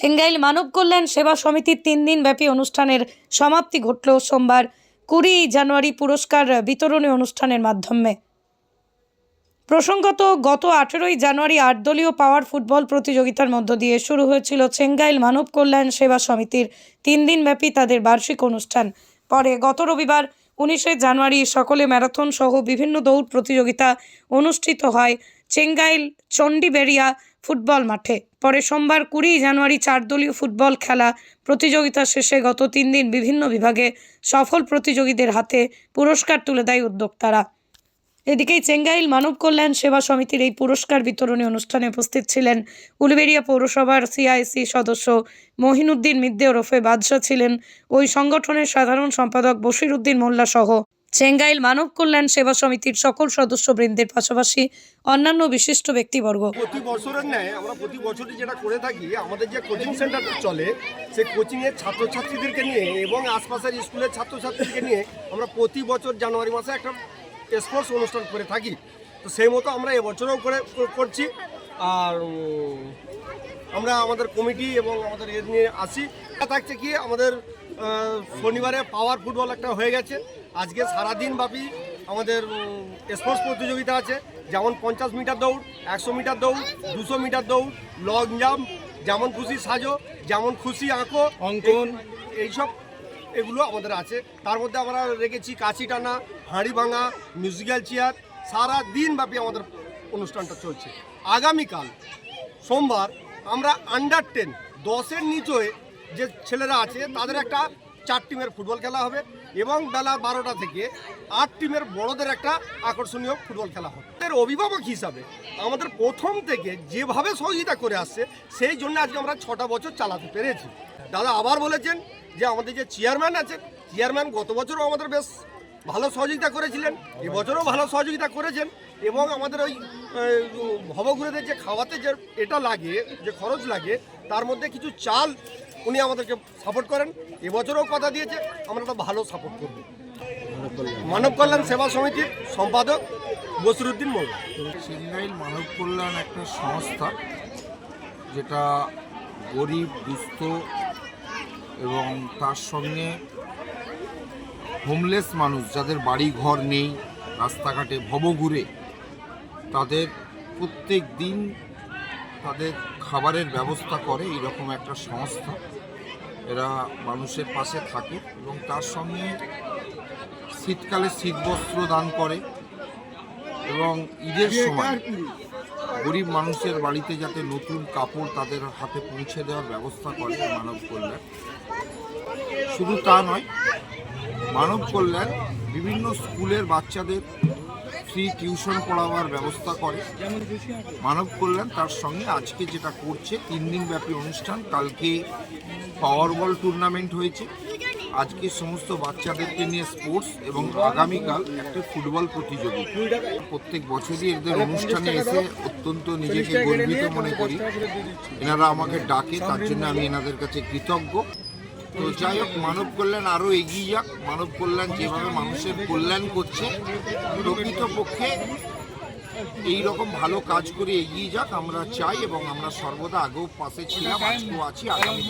সেঙ্গাইল মানব কল্যাণ সেবা সমিতির তিন দিন ব্যাপী অনুষ্ঠানের সমাপ্তি ঘটল সোমবার, কুড়ি জানুয়ারি পুরস্কার বিতরণী অনুষ্ঠানের মাধ্যমে। প্রসঙ্গত, গত আঠেরোই জানুয়ারি আটদলীয় পাওয়ার ফুটবল প্রতিযোগিতার মধ্য দিয়ে শুরু হয়েছিল চেঙ্গাইল মানব কল্যাণ সেবা সমিতির তিন দিন ব্যাপী তাদের বার্ষিক অনুষ্ঠান। পরে গত রবিবার, উনিশে জানুয়ারি সকলে ম্যারাথন সহ বিভিন্ন দৌড় প্রতিযোগিতা অনুষ্ঠিত হয়। চেঙ্গাইল চণ্ডীবেড়িয়া ফুটবল মাঠে। পরে সোমবার কুড়ি জানুয়ারি চার দলীয় ফুটবল খেলা প্রতিযোগিতা শেষে গত তিন দিন বিভিন্ন বিভাগে সফল প্রতিযোগীদের হাতে পুরস্কার তুলে দেয় উদ্যোক্তারা। এদিকেই চেঙ্গাইল মানব কল্যাণ সেবা সমিতির এই পুরস্কার বিতরণী অনুষ্ঠানে উপস্থিত ছিলেন উলবেড়িয়া পৌরসভার সিআইসি সদস্য মহিনুদ্দিন মিদ্দে ওরফে বাদশাহ ছিলেন। ওই সংগঠনের সাধারণ সম্পাদক বশির উদ্দিন মোল্লা সহ চেঙ্গাইল মানব কল্যাণ সেবা সমিতির সকল সদস্যবৃন্দের পাশাপাশি অন্যান্য বিশিষ্ট ব্যক্তিবর্গ। প্রতি বছরের ন্যায় আমরা প্রতি বছরই যেটা করে থাকি, আমাদের যে কোচিং সেন্টার চলে, সেই কোচিংয়ের ছাত্রছাত্রীদেরকে নিয়ে এবং আশপাশের স্কুলের ছাত্রছাত্রীদেরকে নিয়ে আমরা প্রতি বছর জানুয়ারি মাসে একটা স্পোর্টস অনুষ্ঠান করে থাকি। তো সেই মতো আমরা এবছরও করে, করছি। আর আমরা আমাদের কমিটি এবং আমাদের এ নিয়ে আসি। থাকছে কি, আমাদের শনিবারে পাওয়ার ফুটবল একটা হয়ে গেছে। আজকে সারাদিন ব্যাপী আমাদের স্পোর্টস প্রতিযোগিতা আছে। যেমন পঞ্চাশ মিটার দৌড় একশো মিটার দৌড় দুশো মিটার দৌড় লং জাম্প যেমন খুশি সাজো যেমন খুশি আঁকো অঙ্কন। এইসব এগুলো আমাদের আছে। তার মধ্যে আমরা রেখেছি কাছি টানা হাঁড়ি ভাঙা মিউজিক্যাল চেয়ার সারা দিন ব্যাপী আমাদের অনুষ্ঠানটা চলছে। আগামীকাল সোমবার আমরা আন্ডার টেন দশের নিচে যে ছেলেরা আছে তাদের একটা চার টিমের ফুটবল খেলা হবে এবং বেলা বারোটা থেকে আট টিমের বড়দের একটা আকর্ষণীয় ফুটবল খেলা হবে। এর অভিভাবক হিসাবে আমাদের প্রথম থেকে যেভাবে সহযোগিতা করে আসছে, সেই জন্য আজকে আমরা ছটা বছর চালাতে পেরেছি। দাদা আবার বলেছেন যে আমাদের যে চেয়ারম্যান আছে চেয়ারম্যান গত বছরও আমাদের বেশ ভালো সহযোগিতা করেছিলেন, এবছরও ভালো সহযোগিতা করেছেন এবং আমাদের ওই ভবঘুরেদের যে খাওয়াতে যে এটা লাগে, যে খরচ লাগে, তার মধ্যে কিছু চাল উনি আমাদেরকে সাপোর্ট করেন। এবছরও কথা দিয়েছে, আমরা একটা ভালো সাপোর্ট করব। মানব কল্যাণ সেবা সমিতির সম্পাদক বসরুদ্দিন মোল্লা। সিঙ্গাইল মানব কল্যাণ একটা সংস্থা, যেটা গরিব, দুস্থ এবং তার সঙ্গে হোমলেস মানুষ যাদের বাড়ি ঘর নেই রাস্তাঘাটে ভবঘুরে তাদের প্রত্যেক দিন তাদের খাবারের ব্যবস্থা করে এরকম একটা সংস্থা। এরা মানুষের পাশে থাকে এবং তার সঙ্গে শীতকালে শীতবস্ত্র দান করে এবং ঈদের সময় গরিব মানুষের বাড়িতে যাতে নতুন কাপড় তাদের হাতে পৌঁছে দেওয়ার ব্যবস্থা করে মানব কল্যাণ। শুধু তা নয় মানব কল্যাণ বিভিন্ন স্কুলের বাচ্চাদের ফ্রি টিউশন পড়াবার ব্যবস্থা করে। মানব কল্যাণ তার সঙ্গে আজকে যেটা করছে, তিন দিন ব্যাপী অনুষ্ঠান, কালকে পাওয়ার বল টুর্নামেন্ট হয়েছে। আজকে সমস্ত বাচ্চাদেরকে নিয়ে স্পোর্টস এবং আগামীকাল একটা ফুটবল প্রতিযোগিতা প্রত্যেক বছরই এদের অনুষ্ঠানে এসে অত্যন্ত নিজেকে গর্বিত মনে করি। এনারা আমাকে ডাকে, তার জন্য আমি এনাদের কাছে কৃতজ্ঞ। তো যাই হোক, মানব কল্যাণ আরও এগিয়ে যাক। মানব কল্যাণ যেভাবে মানুষের কল্যাণ করছে, প্রকৃতপক্ষে এই রকম ভালো কাজ করে এগিয়ে যাক। আমরা চাই এবং আমরা সর্বদা আগেও পাশে ছিলাম, আজকেও আছি আগামী